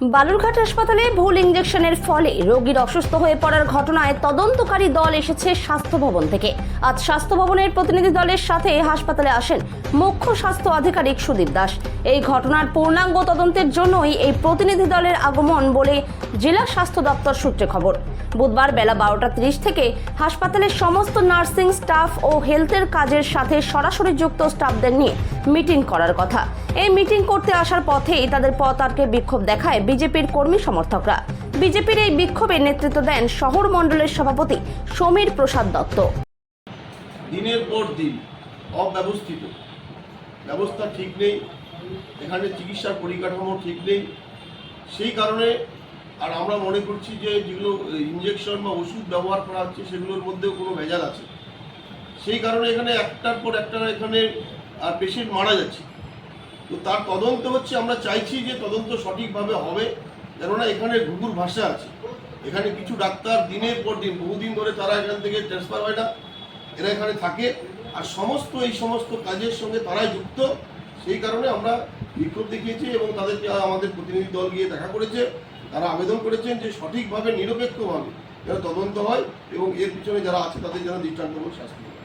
বালুরঘাট হাসপাতালে ভুল ইঞ্জেকশনের ফলে রোগীর অসুস্থ হয়ে পড়ার ঘটনায় তদন্তকারী দল এসেছে স্বাস্থ্য ভবন থেকে। আজ স্বাস্থ্য ভবনের প্রতিনিধি দলের সাথে হাসপাতালে আসেন মুখ্য স্বাস্থ্য আধিকারিক সুদীপ দাস। এই ঘটনার পূর্ণাঙ্গ তদন্তের জন্যই এই প্রতিনিধি দলের আগমন বলে জেলা স্বাস্থ্য দপ্তর সূত্রে খবর। বুধবার বেলা বারোটা তিরিশ থেকে হাসপাতালের সমস্ত নার্সিং স্টাফ ও হেলথের কাজের সাথে সরাসরি যুক্ত স্টাফদের নিয়ে মিটিং করার কথা। এই মিটিং করতে আসার পথেই তাদের পথ আটকে বিক্ষোভ দেখায় বিজেপির কর্মী সমর্থকরা। বিজেপির এই বিক্ষোভে নেতৃত্ব দেন শহর মণ্ডলের সভাপতি সমীর প্রসাদ দত্ত। দিনের পর দিন অব্যবস্থিত। ব্যবস্থা ঠিক নেই, এখানে চিকিৎসার পরিকাঠামো ঠিক নেই। সেই কারণে, আর আমরা মনে করছি যে যেগুলো ইঞ্জেকশন বা ওষুধ ব্যবহার করা হচ্ছে, সেগুলোর মধ্যেও কোনো ভেজাল আছে। সেই কারণে এখানে একটার পর একটা এখানে পেশেন্ট মারা যাচ্ছে। তো তার তদন্ত হচ্ছে আমরা চাইছি যে তদন্ত সঠিকভাবে হবে কেননা এখানে ঘুঘুর ভাষা আছে। এখানে কিছু ডাক্তার দিনের পর দিন বহুদিন ধরে তারা এখান থেকে ট্রান্সফার হয় না এরা এখানে থাকে। আর সমস্ত এই সমস্ত কাজের সঙ্গে তারাই যুক্ত। সেই কারণে আমরা বিক্ষোভ দেখিয়েছি এবং তাদেরকে আমাদের প্রতিনিধি দল গিয়ে দেখা করেছে। তারা আবেদন করেছেন যে সঠিকভাবে নিরপেক্ষভাবে যেন তদন্ত হয় এবং এর পিছনে যারা আছে তাদের যেন দৃষ্টান্তমূলক শাস্তি হয়।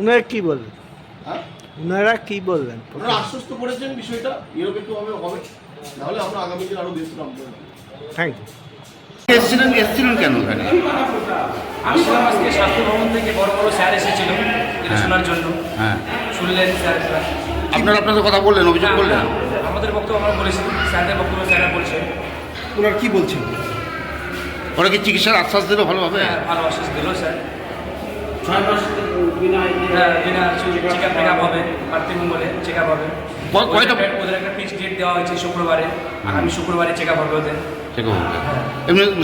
উনারা কি বললেন হ্যাঁ? উনারা কি বললেন? ওনারা আশ্বস্ত করেছেন বিষয়টা নিরপেক্ষভাবে হবে নাহলে আমরা আগামী দিন আরও বেশি আন্দোলন থ্যাংক ইউ এসেছিলেন এসেছিলেন কেন এখানে আসলাম আজকে স্বাস্থ্য ভবন থেকে বড় বড় স্যার এসেছিল এটা হ্যাঁ। শোনার জন্য। হ্যাঁ। শুনলেন স্যাররা আপনারা আপনাদের কথা বললেন অভিযোগ করলেন? আমাদের বক্তব্য আমরা বলেছি স্যারদের বক্তব্য স্যাররা বলছে। ওনারা কি বলছেন? ওরা কি চিকিৎসার আশ্বাস দেবে ভালোভাবে? হ্যাঁ ভালো আশ্বাস দিল স্যার।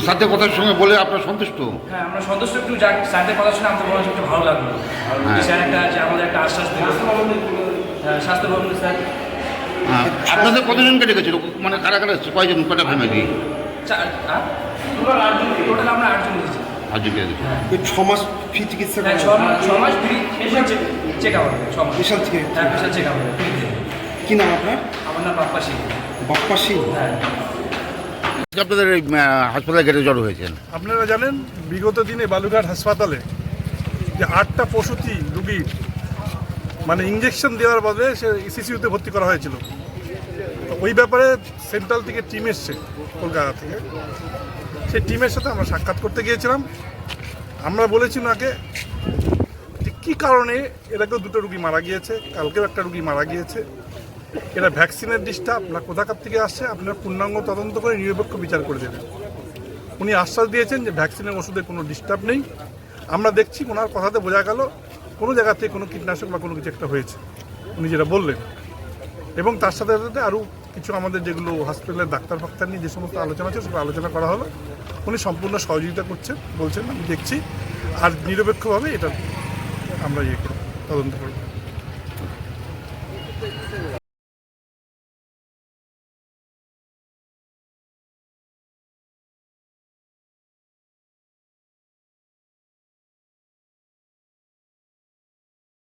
সাথে কথার সঙ্গে বলে আপনার সন্তুষ্ট? হ্যাঁ আমরা সন্তুষ্ট একটু যাক স্যারদের কথা শুনে আমাদের মনে হচ্ছে ভালো লাগল। হ্যাঁ। স্যার একটা আমাদের একটা আশ্বাস দিল। হ্যাঁ, স্বাস্থ্য ভবন স্যার। হ্যাঁ, আপনাদের কতজনকে ডেকেছিল? মানে কারা কারা? কয়জন? কয়টা ফ্যামিলি চার টোটাল আমরা আটজন আজকে ছ মাস ফি চিকিৎসা হ্যাঁ ছ মাস ছ মাস ফ্রি চেক আপ হবে ছ মাস বিশাল থেকে হ্যাঁ স্পেশাল চেক আপ হবে। ফ্রিতে কি নাম আপনার? আমার নাম বাপ্পা সিং। বাপ্পা সিং? হ্যাঁ। আপনাদের হাসপাতালে গেটে জড়ো হয়েছেন আপনারা জানেন বিগত দিনে বালুঘাট হাসপাতালে যে আটটা প্রসূতি রুগীর মানে ইঞ্জেকশন দেওয়ার বদলে সে সিসিউতে ভর্তি করা হয়েছিল। ওই ব্যাপারে সেন্ট্রাল থেকে টিম এসছে কলকাতা থেকে। সেই টিমের সাথে আমরা সাক্ষাৎ করতে গিয়েছিলাম। আমরা বলেছি ওনাকে যে কী কারণে এরকম দুটো রুগী মারা গিয়েছে, কালকেও একটা রুগী মারা গিয়েছে। এটা ভ্যাকসিনের ডিস্টার্ব না কোথাকার থেকে আসছে, আপনারা পূর্ণাঙ্গ তদন্ত করে নিরপেক্ষ বিচার করে দেবেন। উনি আশ্বাস দিয়েছেন যে ভ্যাকসিনের ওষুধে কোনো ডিস্টার্ব নেই। আমরা দেখছি ওনার কথাতে বোঝা গেল, কোনো জায়গা থেকে কোনো কীটনাশক বা কোনো কিছু একটা হয়েছে। উনি যেটা বললেন। এবং তার সাথে সাথে আরও কিছু আমাদের যেগুলো হসপিটালের ডাক্তার ফাক্তার নিয়ে যে সমস্ত আলোচনা আছে সেগুলো আলোচনা করা হলো। উনি সম্পূর্ণ সহযোগিতা করছেন, বলছেন, আমি দেখছি। আর নিরপেক্ষভাবে এটা আমরা ইয়ে করব, তদন্ত করব।